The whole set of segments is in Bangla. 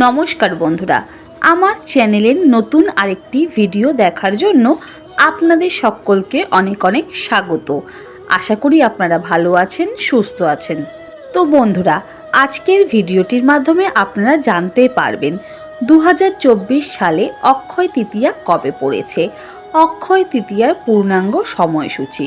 নমস্কার বন্ধুরা, আমার চ্যানেলের নতুন আরেকটি ভিডিও দেখার জন্য আপনাদের সকলকে অনেক অনেক স্বাগত। আশা করি আপনারা ভালো আছেন, সুস্থ আছেন। তো বন্ধুরা, আজকের ভিডিওটির মাধ্যমে আপনারা জানতে পারবেন দু হাজার চব্বিশ সালে অক্ষয় তৃতীয়া কবে পড়েছে। অক্ষয় তৃতীয়ার পূর্ণাঙ্গ সময়সূচি।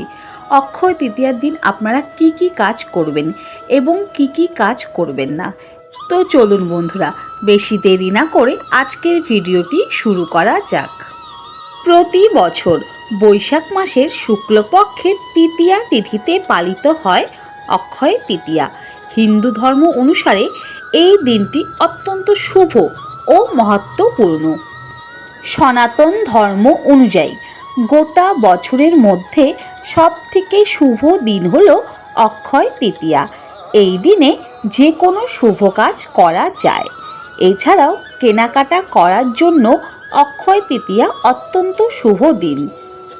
অক্ষয় তৃতীয়ার দিন আপনারা কি কি কাজ করবেন এবং কি কি কাজ করবেন না? তো চলুন বন্ধুরা, বেশি দেরি না করে আজকের ভিডিওটি শুরু করা যাক। প্রতি বছর বৈশাখ মাসের শুক্লপক্ষের তৃতীয়া তিথিতে পালিত হয় অক্ষয় তৃতীয়া। হিন্দু ধর্ম অনুসারে এই দিনটি অত্যন্ত শুভ ও মহত্বপূর্ণ। সনাতন ধর্ম অনুযায়ী গোটা বছরের মধ্যে সবথেকে শুভ দিন হল অক্ষয় তৃতীয়া। এই দিনে যে কোনো শুভ কাজ করা যায়। এছাড়াও কেনাকাটা করার জন্য অক্ষয় তৃতীয়া অত্যন্ত শুভ দিন।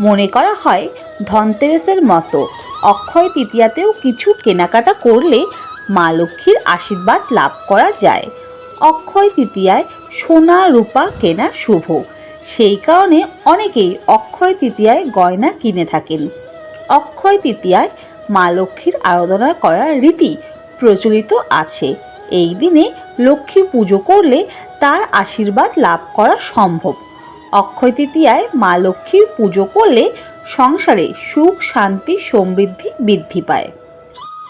মনে করা হয় ধনতেরাসের মতো অক্ষয় তৃতীয়াতেও কিছু কেনাকাটা করলে মা লক্ষ্মীর আশীর্বাদ লাভ করা যায়। অক্ষয় তৃতীয়ায় সোনা রূপা কেনা শুভ। সেই কারণে অনেকেই অক্ষয় তৃতীয়ায় গয়না কিনে থাকেন। অক্ষয় তৃতীয়ায় মা লক্ষ্মীর আরাধনা করার রীতি প্রচলিত আছে। এই দিনে লক্ষ্মী পুজো করলে তার আশীর্বাদ লাভ করা সম্ভব। অক্ষয় তৃতীয়ায় মা লক্ষ্মীর পুজো করলে সংসারে সুখ, শান্তি, সমৃদ্ধি বৃদ্ধি পায়।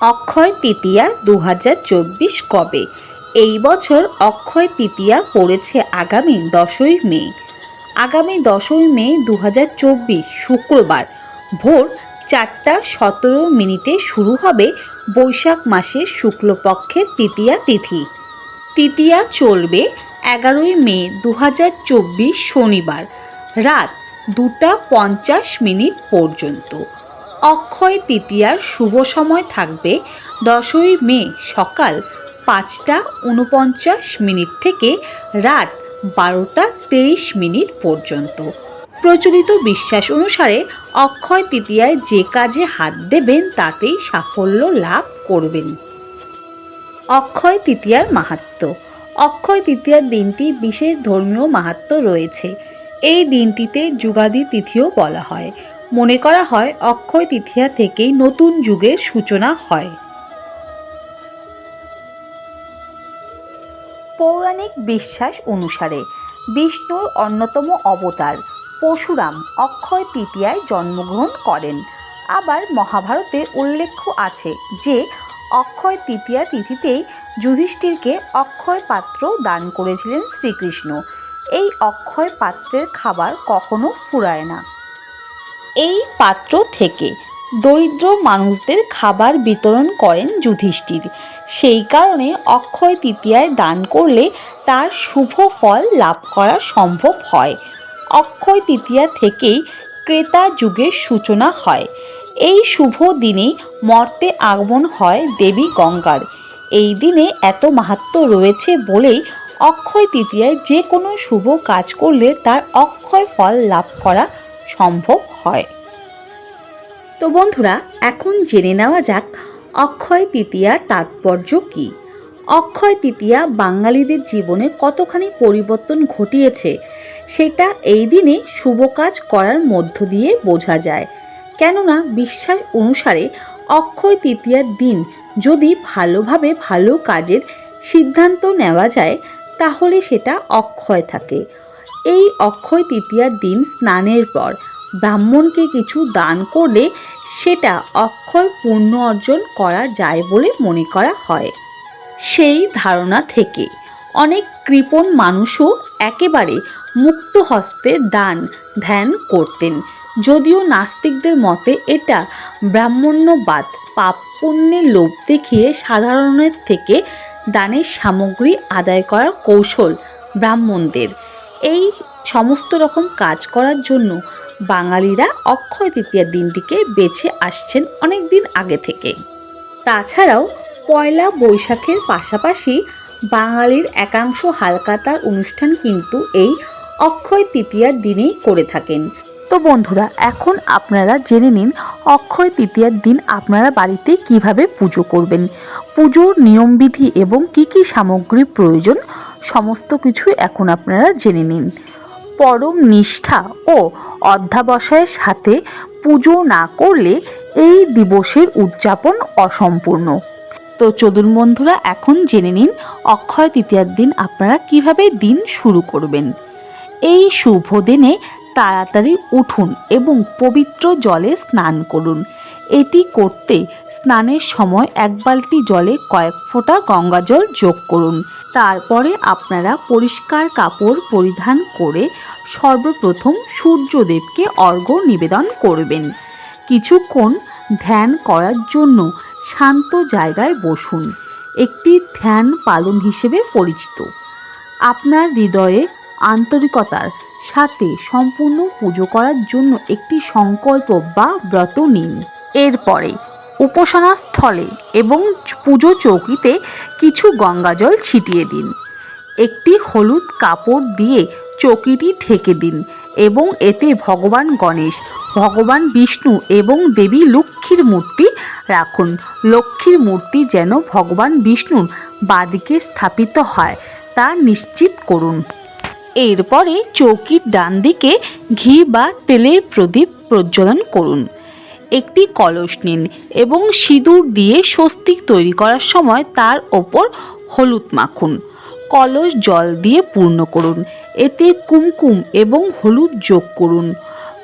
অক্ষয় তৃতীয়া দু হাজার চব্বিশ কবে? এই বছর অক্ষয় তৃতীয়া পড়েছে আগামী দশই মে। আগামী দশই মে দু হাজার চব্বিশ শুক্রবার ভোর চারটা সতেরো মিনিটে শুরু হবে বৈশাখ মাসের শুক্লপক্ষের তৃতীয়া তিথি। তৃতীয়া চলবে এগারোই মে দু হাজার চব্বিশ শনিবার রাত দুটা পঞ্চাশ মিনিট পর্যন্ত। অক্ষয় তৃতীয়ার শুভ সময় থাকবে দশই মে সকাল পাঁচটা উনপঞ্চাশ মিনিট থেকে রাত বারোটা তেইশ মিনিট পর্যন্ত। প্রচলিত বিশ্বাস অনুসারে অক্ষয় তৃতীয়ায় যে কাজে হাত দেবেন, তাতেই সাফল্য লাভ করবেন। অক্ষয় তৃতীয়ার মাহাত্ম্য অক্ষয় তৃতীয়ার দিনটি বিশেষ ধর্মীয় মাহাত্ম্য রয়েছে। এই দিনটিতে যুগাদি তিথিও বলা হয়। মনে করা হয়, অক্ষয় তৃতীয়া থেকেই নতুন যুগের সূচনা হয়। পৌরাণিক বিশ্বাস অনুসারে বিষ্ণুর অন্যতম অবতার পরশুরাম অক্ষয় তৃতীয়ায় জন্মগ্রহণ করেন। আবার মহাভারতে উল্লেখ্য আছে যে, অক্ষয় তৃতীয়া তিথিতেই যুধিষ্ঠিরকে অক্ষয় পাত্র দান করেছিলেন শ্রীকৃষ্ণ। এই অক্ষয় পাত্রের খাবার কখনো ফুরায় না। এই পাত্র থেকে দরিদ্র মানুষদের খাবার বিতরণ করেন যুধিষ্ঠির। সেই কারণে অক্ষয় তৃতীয়ায় দান করলে তার শুভ ফল লাভ করা সম্ভব হয়। অক্ষয় তৃতীয়া থেকেই ক্রেতা যুগের সূচনা হয়। এই শুভ দিনেই মর্তে আগমন হয় দেবী গঙ্গার। এই দিনে এত মাহাত্ম্য রয়েছে বলেই অক্ষয় তৃতীয়ায় যে কোনো শুভ কাজ করলে তার অক্ষয় ফল লাভ করা সম্ভব হয়। তো বন্ধুরা, এখন জেনে নেওয়া যাক অক্ষয় তৃতীয়ার তাৎপর্য কী? অক্ষয় তৃতীয়া বাঙালিদের জীবনে কতখানি পরিবর্তন ঘটিয়েছে? সেটা এই দিনে শুভ কাজ করার মধ্য দিয়ে বোঝা যায়। কেননা বিশ্বাস অনুসারে অক্ষয় তৃতীয়ার দিন যদি ভালোভাবে ভালো কাজের সিদ্ধান্ত নেওয়া যায়, তাহলে সেটা অক্ষয় থাকে। এই অক্ষয় তৃতীয়ার দিন স্নানের পর ব্রাহ্মণকে কিছু দান করলে সেটা অক্ষয় পুণ্য অর্জন করা যায় বলে মনে করা হয়। সেই ধারণা থেকে অনেক কৃপণ মানুষও একেবারে মুক্ত হস্তে দান, ধ্যান করতেন। যদিও নাস্তিকদের মতে এটা ব্রাহ্মণ্যবাদ। পাপ পুণ্যের লোভ দেখিয়ে সাধারণের থেকে দানের সামগ্রী আদায় করার কৌশল ব্রাহ্মণদের। এই সমস্ত রকম কাজ করার জন্য বাঙালিরা অক্ষয় তৃতীয়ার দিনটিকে বেছে আসছেন অনেক দিন আগে থেকে। তাছাড়াও পয়লা বৈশাখের পাশাপাশি বাঙালির একাংশ হালকাতার অনুষ্ঠান কিন্তু এই অক্ষয় তৃতীয়ার দিনেই করে থাকেন। তো বন্ধুরা, এখন আপনারা জেনে নিন, অক্ষয় তৃতীয়ার দিন আপনারা বাড়িতে কীভাবে পুজো করবেন? পুজোর নিয়মবিধি এবং কি কি সামগ্রীর প্রয়োজন, সমস্ত কিছু এখন আপনারা জেনে নিন। পরম নিষ্ঠা ও অধ্যাবসায়ের সাথে পুজো না করলে এই দিবসের উদযাপন অসম্পূর্ণ। তো চলুন বন্ধুরা, এখন জেনে নিন, অক্ষয় তৃতীয়ার দিন আপনারা কীভাবে দিন শুরু করবেন? এই শুভ দিনে তাড়াতাড়ি উঠুন এবং পবিত্র জলে স্নান করুন। এটি করতে স্নানের সময় এক বালতি জলে কয়েক ফোঁটা গঙ্গাজল যোগ করুন। তারপরে আপনারা পরিষ্কার কাপড় পরিধান করে সর্বপ্রথম সূর্যদেবকে অর্ঘ্য নিবেদন করবেন। কিছুক্ষণ ধ্যান করার জন্য শান্ত জায়গায় বসুন। একটি ধ্যান পালন হিসেবে পরিচিত। আপনার হৃদয়ে আন্তরিকতার সাথে সম্পূর্ণ পুজো করার জন্য একটি সংকল্প বা ব্রত নিন। এরপরে উপাসনা স্থলে এবং পুজো চৌকিতে কিছু গঙ্গাজল ছিটিয়ে দিন। একটি হলুদ কাপড় দিয়ে চৌকিটি ঢেকে দিন এবং এতে ভগবান গণেশ, ভগবান বিষ্ণু এবং দেবী লক্ষ্মীর মূর্তি রাখুন। লক্ষ্মীর মূর্তি যেন ভগবান বিষ্ণুর বাদিকে স্থাপিত হয় তা নিশ্চিত করুন। এরপরে চৌকির ডান দিকে ঘি বা তেলের প্রদীপ প্রজ্বলন করুন। একটি কলস নিন এবং সিঁদুর দিয়ে স্বস্তিক তৈরি করার সময় তার ওপর হলুদ মাখুন। কলস জল দিয়ে পূর্ণ করুন, এতে কুমকুম এবং হলুদ যোগ করুন।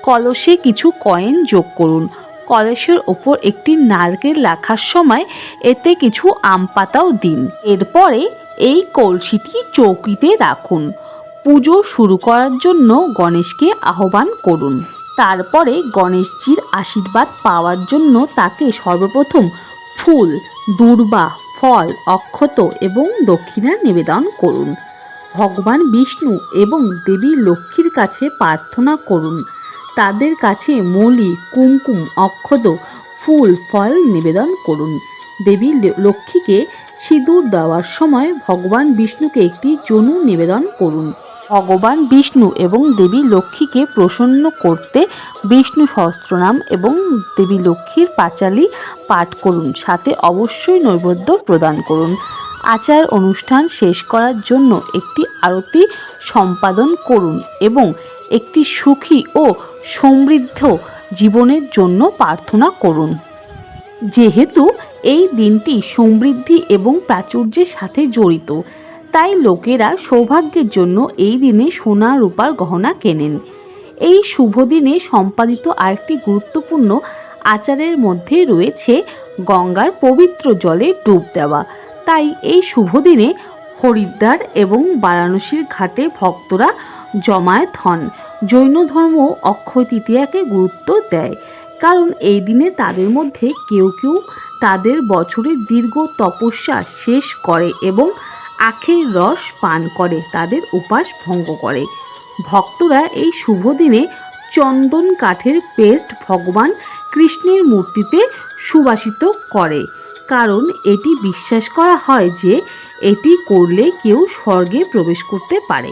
কলসে কিছু কয়েন যোগ করুন। কলসের ওপর একটি নারকেল রাখার সময় এতে কিছু আম পাতাও দিন। এরপরে এই কলসিটি চৌকিতে রাখুন। পুজো শুরু করার জন্য গণেশকে আহ্বান করুন। তারপরে গণেশজির আশীর্বাদ পাওয়ার জন্য তাকে সর্বপ্রথম ফুল, দুর্বা, ফল, অক্ষত এবং দক্ষিণা নিবেদন করুন। ভগবান বিষ্ণু এবং দেবী লক্ষ্মীর কাছে প্রার্থনা করুন। তাদের কাছে মলি, কুমকুম, অক্ষত, ফুল, ফল নিবেদন করুন। দেবী লক্ষ্মীকে সিঁদুর দেওয়ার সময় ভগবান বিষ্ণুকে একটি জনু নিবেদন করুন। ভগবান বিষ্ণু এবং দেবী লক্ষ্মীকে প্রসন্ন করতে বিষ্ণু সহস্রনাম এবং দেবী লক্ষ্মীর পাঁচালি পাঠ করুন, সাথে অবশ্যই নৈবেদ্য প্রদান করুন। আচার অনুষ্ঠান শেষ করার জন্য একটি আরতি সম্পাদন করুন এবং একটি সুখী ও সমৃদ্ধ জীবনের জন্য প্রার্থনা করুন। যেহেতু এই দিনটি সমৃদ্ধি এবং প্রাচুর্যের সাথে জড়িত তাই লোকেরা সৌভাগ্যের জন্য এই দিনে সোনা রূপার গহনা কেনেন। এই শুভ দিনে সম্পাদিত আরেকটি গুরুত্বপূর্ণ আচারের মধ্যে রয়েছে গঙ্গার পবিত্র জলে ডুব দেওয়া। তাই এই শুভ দিনে হরিদ্বার এবং বারাণসীর ঘাটে ভক্তরা জমায়েত হন। জৈন ধর্ম অক্ষয় তৃতীয়াকে গুরুত্ব দেয়। কারণ এই দিনে তাদের মধ্যে কেউ কেউ তাদের বছরের দীর্ঘ তপস্যা শেষ করে এবং আখের রস পান করে, তাদের উপাস ভঙ্গ করে। ভক্তরা এই শুভ দিনে চন্দন কাঠের পেস্ট ভগবান কৃষ্ণের মূর্তিতে সুবাসিত করে। কারণ এটি বিশ্বাস করা হয় যে এটি করলে কেউ স্বর্গে প্রবেশ করতে পারে।